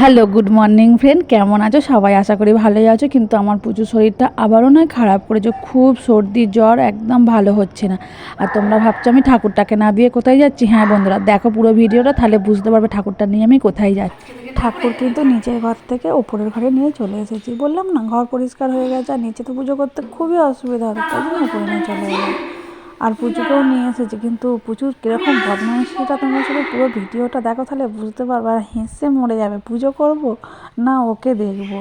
Hello good morning friend কেমন আছো? সবাই আশা করি ভালোই আছো, কিন্তু আমার প্রচুর শরীরটা আবারও নয় খারাপ করেছে। খুব সর্দি, জ্বর, একদম ভালো হচ্ছে না। আর তোমরা ভাবছ আমি ঠাকুরটাকে না দিয়ে কোথায় যাচ্ছি? হ্যাঁ বন্ধুরা, দেখো পুরো ভিডিওটা, তাহলে বুঝতে পারবে ঠাকুরটা নিয়ে আমি কোথায় যাচ্ছি। ঠাকুর কিন্তু নিচের ঘর থেকে ওপরের ঘরে নিয়ে চলে এসেছি। বললাম না, ঘর পরিষ্কার হয়ে গেছে, আর নিচে তো পুজো করতে খুবই অসুবিধা হতো তাই জন্য উপরে নিয়ে চলে এলাম। আর পুজোকেও নিয়ে এসেছি, কিন্তু প্রচুর কীরকম বদমাইশিটা তোমরা শুধু পুরো ভিডিওটা দেখো, তাহলে বুঝতে পারবে। আর হেসে মরে যাবে। পুজো করব? না, ওকে দেখব।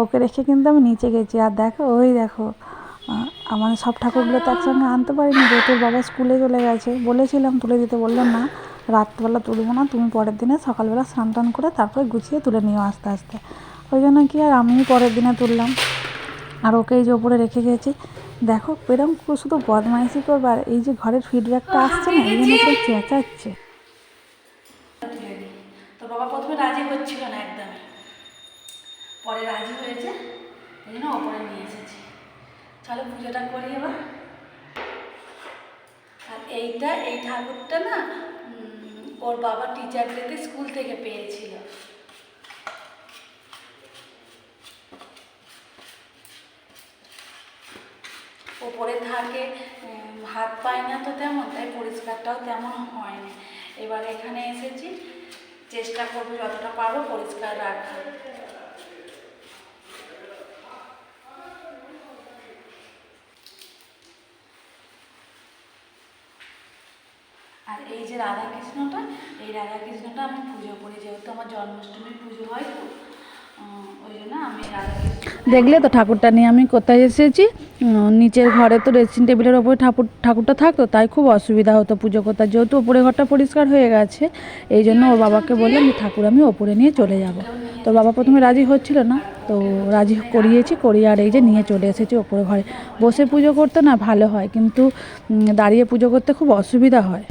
ওকে রেখে কিন্তু আমি নিচে গেছি। আর দেখো, ওই দেখো আমার সব ঠাকুরগুলো তো একসঙ্গে আনতে পারিনি। ওর বাবা স্কুলে চলে গেছে, বলেছিলাম তুলে দিতে। বললাম না, রাত্রবেলা তুলবো না, তুমি পরের দিনে সকালবেলা স্নান টান করে তারপরে গুছিয়ে তুলে নিও আস্তে আস্তে। ওই জন্য কি আর আমিই পরের দিনে তুললাম। আর ওকে এই যে ওপরে রেখে গেছি দেখো, এরকম শুধু বদমাইশি করবে। আর এই যে ঘরের ফিডব্যাকটা আসছে না, এই জন্য চেঁচাচ্ছে। তো বাবা প্রথমে রাজি হচ্ছিল না একদমই পরে রাজি হয়েছে, এই জন্য ওপরে নিয়ে এসেছি। চলো পুজোটা করি এবার। আর এইটা, এই ঠাকুরটা না ওর বাবা টিচার ডেতে স্কুল থেকে পেয়েছিল। ওপরে থাকে হাত পায় না তো তেমন, তাই পরিষ্কারটাও তেমন হয়নি। এবার এখানে এসেছি, চেষ্টা করব যতটা পারব পরিষ্কার রাখার। আর এই যে রাধাকৃষ্ণটা, এই রাধাকৃষ্ণটা আমি পুজো করি, যেহেতু আমার জন্মাষ্টমীর পুজো হয় তো দেখলে তো ঠাকুরটা নিয়ে আমি কোথায় এসেছি? নিচের ঘরে তো ড্রেসিং টেবিলের ওপরে ঠাকুর, ঠাকুরটা থাকতো, তাই খুব অসুবিধা হতো পুজো করতে। যেহেতু ওপরে ঘরটা পরিষ্কার হয়ে গেছে, এই জন্য ওর বাবাকে বললাম যে, ঠাকুর, আমি ওপরে নিয়ে চলে যাব। তো বাবা প্রথমে রাজি হচ্ছিল না, তো রাজি করিয়েছি, করিয়ে আর এই যে নিয়ে চলে এসেছি ওপরে ঘরে। বসে পুজো করতে না ভালো হয়, কিন্তু দাঁড়িয়ে পুজো করতে খুব অসুবিধা হয়।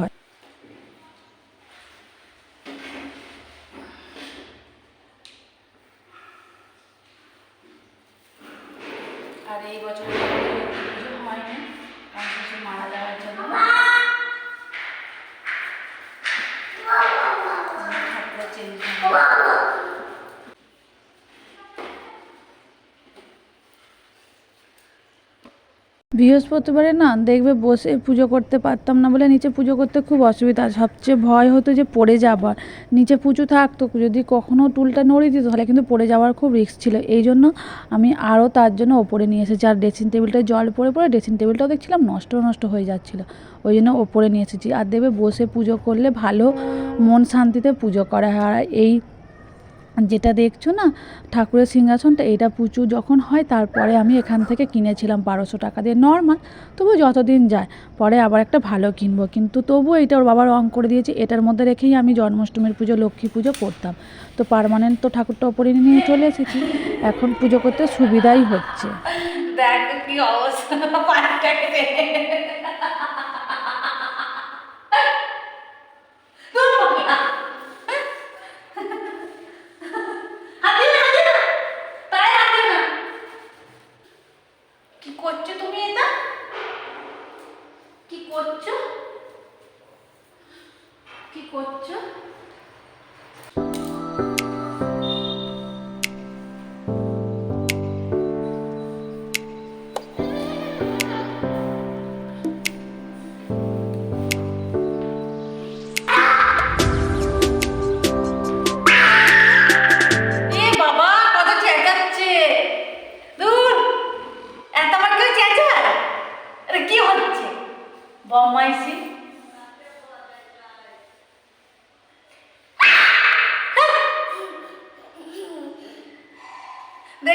আর এই বছর কিছু হয়নি কারণ মারা যাওয়ার জন্য। চেঞ্জ বৃহস্পতিবারে না দেখবে বসে পুজো করতে পারতাম না বলে নিচে পুজো করতে খুব অসুবিধা। সবচেয়ে ভয় হতো যে পড়ে যাবার। নিচে পুজো থাকতো যদি কখনো টুলটা নড়িয়ে দিত তাহলে কিন্তু পড়ে যাওয়ার খুব রিস্ক ছিল। এই জন্য আমি আরও তার জন্য ওপরে নিয়ে এসেছি। আর ড্রেসিং টেবিলটায় জল পড়ে পড়ে ড্রেসিং টেবিলটাও দেখছিলাম নষ্ট নষ্ট হয়ে যাচ্ছিল। ওই জন্য ওপরে নিয়ে এসেছি। আর দেবে বসে পুজো করলে ভালো মন শান্তিতে পুজো করা হয়। আর এই যেটা দেখছ না, ঠাকুরের সিংহাসনটা, এটা পুজো যখন হয়, তারপরে আমি এখান থেকে কিনেছিলাম বারোশো টাকা দিয়ে। নর্মাল তবু যতদিন যায়, পরে আবার একটা ভালো কিনবো। কিন্তু তবু এটা ওর বাবা রং করে দিয়েছে, এটার মধ্যে রেখেই আমি জন্মাষ্টমীর পুজো, লক্ষ্মী পুজো করতাম। তো পারমানেন্ট তো ঠাকুরটা ওপরে নিয়ে চলে এসেছি। এখন পুজো করতে সুবিধাই হচ্ছে। দেখো কি অবস্থা পাটটাকে কি করছ তুমি এটা কি করছ কি করছ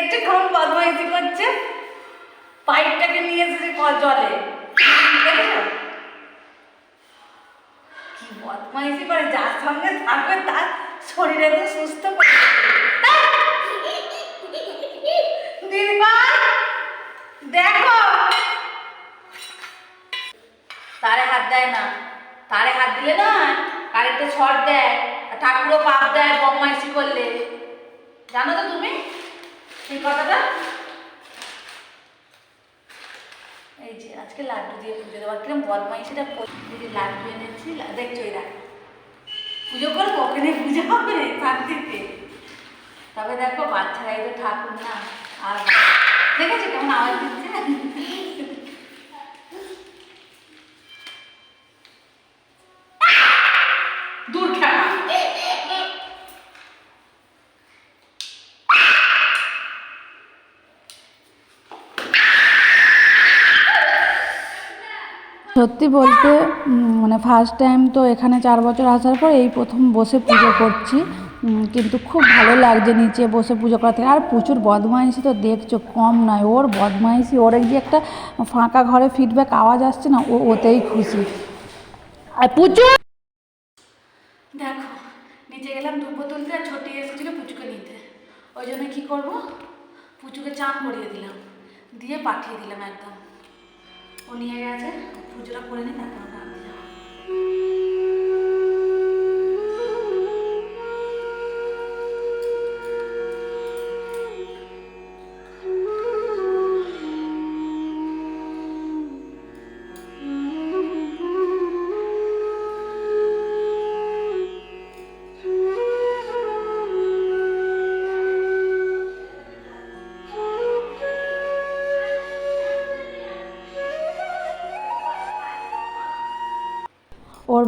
দেখছ কেমন বদমাইশি করছে। পাইপটাকে নিয়ে এসেছে জলে। কি বদমাইশি করে, যার সঙ্গে থাকবে তার শরীরে তো সুস্থ দেখো। তারে হাত দেয় না। তারে হাত দিলে না কারেন্টে শর্ট দেয় ঠাকুরও পাপ দেয়, বদমাইশি করলে। জানো তো তুমি? সেই কথাটা? এই যে আজকে লাড্ডু দিয়ে পুজো দেওয়ার কিরম বদমাই সেটা এই যে লাড্ডু এনেছি দেখছ এরা পুজো করব, ওখানে পুজো হবে শান্তিতে তবে দেখো বাচ্চারা এই তো ঠাকুর না, আর দেখেছ কেমন আওয়াজ দিচ্ছে? সত্যি বলতে মানে ফার্স্ট টাইম তো এখানে চার বছর আসার পর এই প্রথম বসে পুজো করছি। কিন্তু খুব ভালো লাগছে নিচে বসে পুজো করা থেকে। আর প্রচুর বদমাইশি তো দেখছ, কম নয়। ওর বদমাইশি, ওর যে একটা ফাঁকা ঘরে ফিডব্যাক আওয়াজ আসছে না, ও ওতেই খুশি। আর পুজো দেখো, নিচে গেলাম তুলতে আর ছোটি এসেছিল পুচুকে নিতে। ওই জন্য কী করব? পুচুকে চান করিয়ে দিলাম। দিয়ে পাঠিয়ে দিলাম একদম। ও নিয়ে গেছে পুজোটা করে নিই তারপর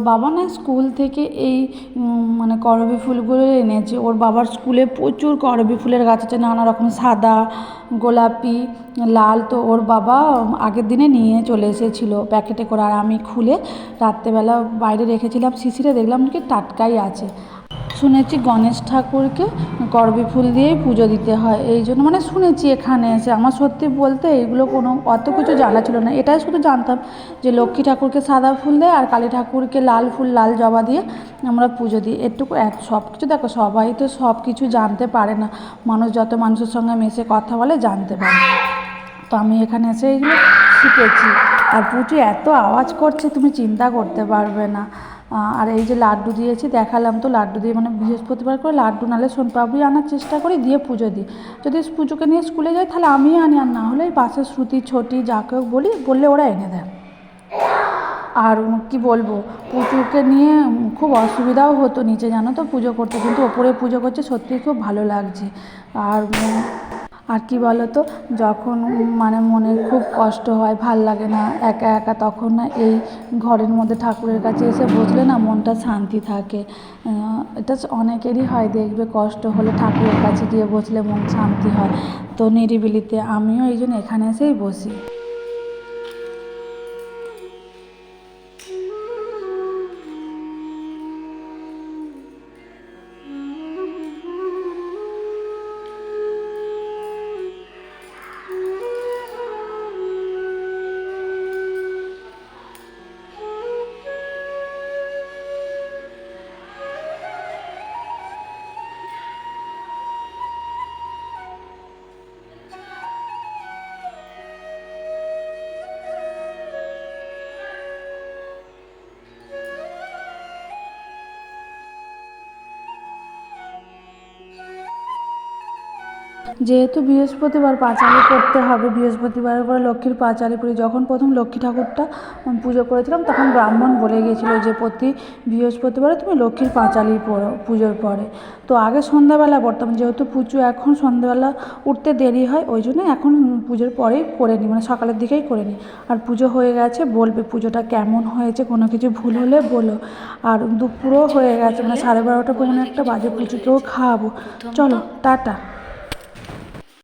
বাবা না স্কুল থেকে এই মানে করবী ফুলগুলো এনেছে। ওর বাবার স্কুলে প্রচুর করবী ফুলের গাছ আছে, নানা রকম সাদা, গোলাপি, লাল। তো ওর বাবা আগের দিনে নিয়ে চলে এসেছিল প্যাকেটে করে। আর আমি খুলে রাত্রেবেলা বাইরে রেখেছিলাম। শিশিরে দেখলাম কি টাটকাই আছে। শুনেছি গণেশ ঠাকুরকে করবী ফুল দিয়েই পুজো দিতে হয়, এই জন্য মানে শুনেছি এখানে এসে। আমার সত্যি বলতে এইগুলো কোনো অত কিছু জানা ছিল না। এটাই শুধু জানতাম যে লক্ষ্মী ঠাকুরকে সাদা ফুল দেয় আর কালী ঠাকুরকে লাল ফুল, লাল জবা দিয়ে আমরা পুজো দিই। এটুকু এক, সব কিছু দেখো, সবাই তো সব কিছু জানতে পারে না। মানুষ যত মানুষের সঙ্গে মিশে কথা বলে জানতে পারে। তো আমি এখানে এসে এইগুলো শিখেছি। আর পুচু এত আওয়াজ করছে, তুমি চিন্তা করতে পারবে না। আর এই যে লাড্ডু দিয়েছি, দেখালাম তো লাড্ডু দিয়ে মানে বৃহস্পতিবার করে লাড্ডু নালে সোনপাপড়ি আনার চেষ্টা করি, দিয়ে পুজো দিই। যদি পুজোকে নিয়ে স্কুলে যাই, তাহলে আমি আনি, আর না হলে পাশের শ্রুতি, ছোটি যাকেও বলি, বললে ওরা এনে দেয়। আর কি বলব, পুজোকে নিয়ে খুব অসুবিধাও হতো নিচে, জানো তো, পুজো করতে। কিন্তু ওপরে পুজো করছে, সত্যিই খুব ভালো লাগছে। আর আর কি বলো তো যখন মানে মনে খুব কষ্ট হয়, ভালো লাগে না, একা একা, তখন না এই ঘরের মধ্যে ঠাকুরের কাছে এসে বসলে না মনটা শান্তি থাকে। এটা অনেকেরই হয়, দেখবে কষ্ট হলে ঠাকুরের কাছে গিয়ে বসলে মন শান্তি হয়। তো নিরিবিলিতে আমিও এই জন্য এখানে এসেই বসি। যেহেতু বৃহস্পতিবার পাঁচালি করতে হবে বৃহস্পতিবার পরে লক্ষ্মীর পাঁচালি পড়ি যখন প্রথম লক্ষ্মী ঠাকুরটা পুজো করেছিলাম, তখন ব্রাহ্মণ বলে গিয়েছিল যে, প্রতি বৃহস্পতিবারে তুমি লক্ষ্মীর পাঁচালি পড়ো পুজোর পরে। তো আগে সন্ধ্যাবেলা পড়তাম, যেহেতু পুজো এখন সন্ধ্যাবেলা উঠতে দেরি হয়, ওই জন্য এখন পুজোর পরেই করে নিই মানে সকালের দিকেই করে নিই। আর পুজো হয়ে গেছে, বলবে পুজোটা কেমন হয়েছে, কোনো কিছু ভুল হলে বলো। আর দুপুরও হয়ে গেছে মানে সাড়ে বারোটা পর্যন্ত একটা বাজে পুজোকেও খাওয়াবো। চলো, টাটা।